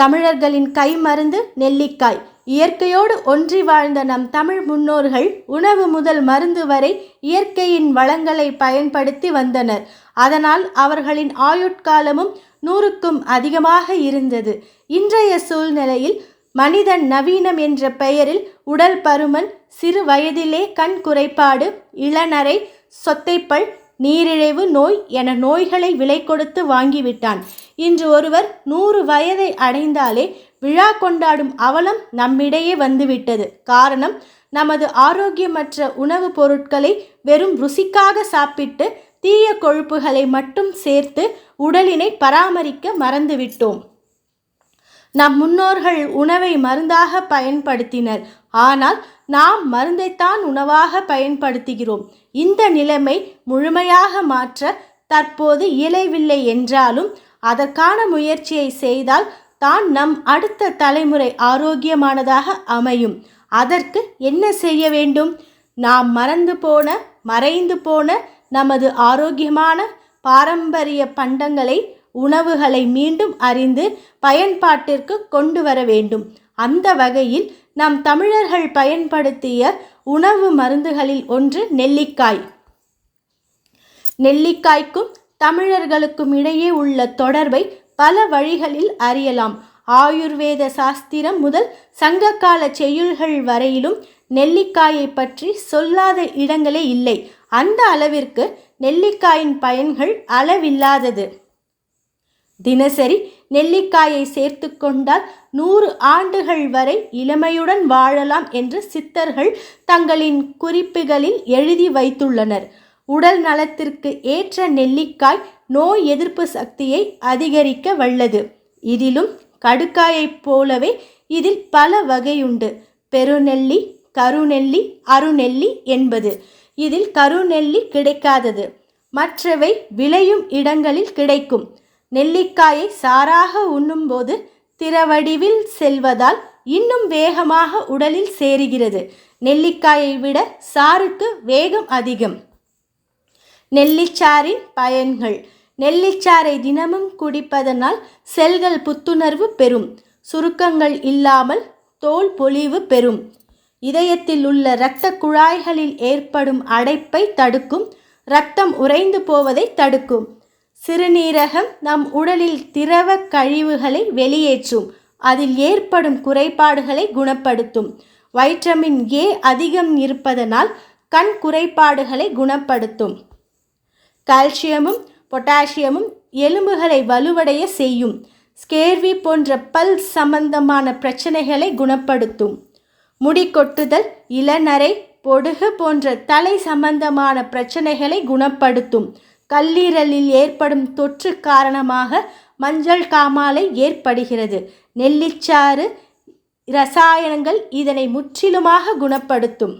தமிழர்களின் கைமருந்து நெல்லிக்காய். இயற்கையோடு ஒன்றி வாழ்ந்த நம் தமிழ் முன்னோர்கள் உணவு முதல் மருந்து வரை இயற்கையின் வளங்களை பயன்படுத்தி வந்தனர். அதனால் அவர்களின் ஆயுட்காலமும் நூறுக்கும் அதிகமாக இருந்தது. இன்றைய சூழ்நிலையில் மனிதன் நவீனம் என்ற பெயரில் உடல் பருமன் சிறு வயதிலே கண் குறைபாடு இளநரை சொத்தைப்பல் நீரிழிவு நோய் என நோய்களை விலை கொடுத்து வாங்கிவிட்டான். இன்று ஒருவர் நூறு வயதை அடைந்தாலே விழா கொண்டாடும் அவலம் நம்மிடையே வந்துவிட்டது. காரணம் நமது ஆரோக்கியமற்ற உணவுப் பொருட்களை வெறும் ருசிக்காக சாப்பிட்டு தீய கொழுப்புகளை மட்டும் சேர்த்து உடலினை பராமரிக்க மறந்துவிட்டோம். நம் முன்னோர்கள் உணவை மருந்தாக பயன்படுத்தினர். ஆனால் நாம் மருந்தைத்தான் உணவாக பயன்படுத்துகிறோம். இந்த நிலைமை முழுமையாக மாற்ற தற்போது இயலவில்லை என்றாலும் அதற்கான முயற்சியை செய்தால் தான் நம் அடுத்த தலைமுறை ஆரோக்கியமானதாக அமையும். அதற்கு என்ன செய்ய வேண்டும்? நாம் மறந்து போன மறைந்து போன நமது ஆரோக்கியமான பாரம்பரிய பண்டங்களை உணவுகளை மீண்டும் அறிந்து பயன்பாட்டிற்கு கொண்டு வர வேண்டும். அந்த வகையில் நம் தமிழர்கள் பயன்படுத்திய உணவு மருந்துகளில் ஒன்று நெல்லிக்காய். நெல்லிக்காய்க்கும் தமிழர்களுக்கும் இடையே உள்ள தொடர்பை பல வழிகளில் அறியலாம். ஆயுர்வேத சாஸ்திரம் முதல் சங்ககால செய்யுள்கள் வரையிலும் நெல்லிக்காயை பற்றி சொல்லாத இடங்களே இல்லை. அந்த அளவிற்கு நெல்லிக்காயின் பயன்கள் அளவில்லாதது. தினசரி நெல்லிக்காயை சேர்த்து கொண்டால் நூறு ஆண்டுகள் வரை இளமையுடன் வாழலாம் என்று சித்தர்கள் தங்களின் குறிப்புகளில் எழுதி வைத்துள்ளனர். உடல் நலத்திற்கு ஏற்ற நெல்லிக்காய் நோய் எதிர்ப்பு சக்தியை அதிகரிக்க வல்லது. இதிலும் கடுக்காயைப் போலவே இதில் பல வகையுண்டு. பெருநெல்லி கருநெல்லி அருநெல்லி என்பது. இதில் கருநெல்லி கிடைக்காதது. மற்றவை விளையும் இடங்களில் கிடைக்கும். நெல்லிக்காயை சாராக உண்ணும்போது திரவடிவில் செல்வதால் இன்னும் வேகமாக உடலில் சேருகிறது. நெல்லிக்காயை விட சாருக்கு வேகம் அதிகம். நெல்லிச்சாரின் பயன்கள். நெல்லிச்சாறை தினமும் குடிப்பதனால் செல்கள் புத்துணர்வு பெறும். சுருக்கங்கள் இல்லாமல் தோல் பொலிவு பெறும். இதயத்தில் உள்ள இரத்த குழாய்களில் ஏற்படும் அடைப்பை தடுக்கும். இரத்தம் உறைந்து போவதை தடுக்கும். சிறுநீரகம் நம் உடலில் திரவ கழிவுகளை வெளியேற்றும். அதில் ஏற்படும் குறைபாடுகளை குணப்படுத்தும். வைட்டமின் ஏ அதிகம் இருப்பதனால் கண் குறைபாடுகளை குணப்படுத்தும். கால்சியமும் பொட்டாசியமும் எலும்புகளை வலுவடைய செய்யும். ஸ்கேர்வி போன்ற பல் சம்பந்தமான பிரச்சனைகளை குணப்படுத்தும். முடி கொட்டுதல் இளநரை பொடுகு போன்ற தலை சம்பந்தமான பிரச்சனைகளை குணப்படுத்தும். கல்லீரலில் ஏற்படும் தொற்று காரணமாக மஞ்சள் காமாலை ஏற்படுகிறது. நெல்லிச்சாறு ரசாயனங்கள் இதனை முற்றிலுமாக குணப்படுத்தும்.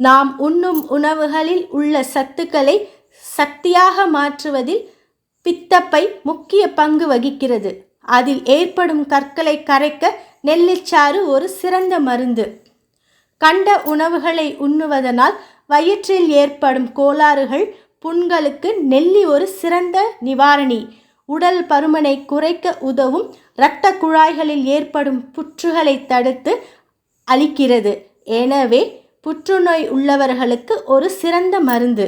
நாம் உண்ணும் உணவுகளில் உள்ள சத்துக்களை சக்தியாக மாற்றுவதில் பித்தப்பை முக்கிய பங்கு வகிக்கிறது. அதில் ஏற்படும் கற்களை கரைக்க நெல்லிச்சாறு ஒரு சிறந்த மருந்து. கண்ட உணவுகளை உண்ணுவதனால் வயிற்றில் ஏற்படும் கோளாறுகள் புண்களுக்கு நெல்லி ஒரு சிறந்த நிவாரணி. உடல் பருமனை குறைக்க உதவும் இரத்த குழாய்களில் ஏற்படும் புற்றுகளை தடுத்து அளிக்கிறது எனவே புற்றுநோய் உள்ளவர்களுக்கு ஒரு சிறந்த மருந்து.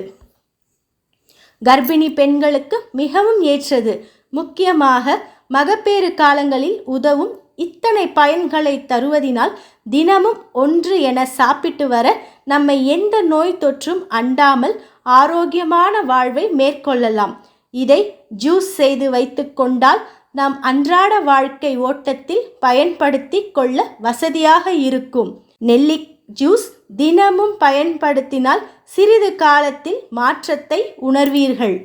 கர்ப்பிணி பெண்களுக்கு மிகவும் ஏற்றது. முக்கியமாக மகப்பேறு காலங்களில் உதவும் இத்தனை பயன்களை தருவதினால் தினமும் ஒன்று என சாப்பிட்டு வர நம்மை எந்த நோய் தொற்றும் அண்டாமல் ஆரோக்கியமான வாழ்வை மேற்கொள்ளலாம். இதை ஜூஸ் செய்து வைத்துக்கொண்டால் நாம் அன்றாட வாழ்க்கை ஓட்டத்தில் பயன்படுத்தி கொள்ள வசதியாக இருக்கும். நெல்லி ஜூஸ் தினமும் பயன்படுத்தினால் சிறிது காலத்தில் மாற்றத்தை உணர்வீர்கள்.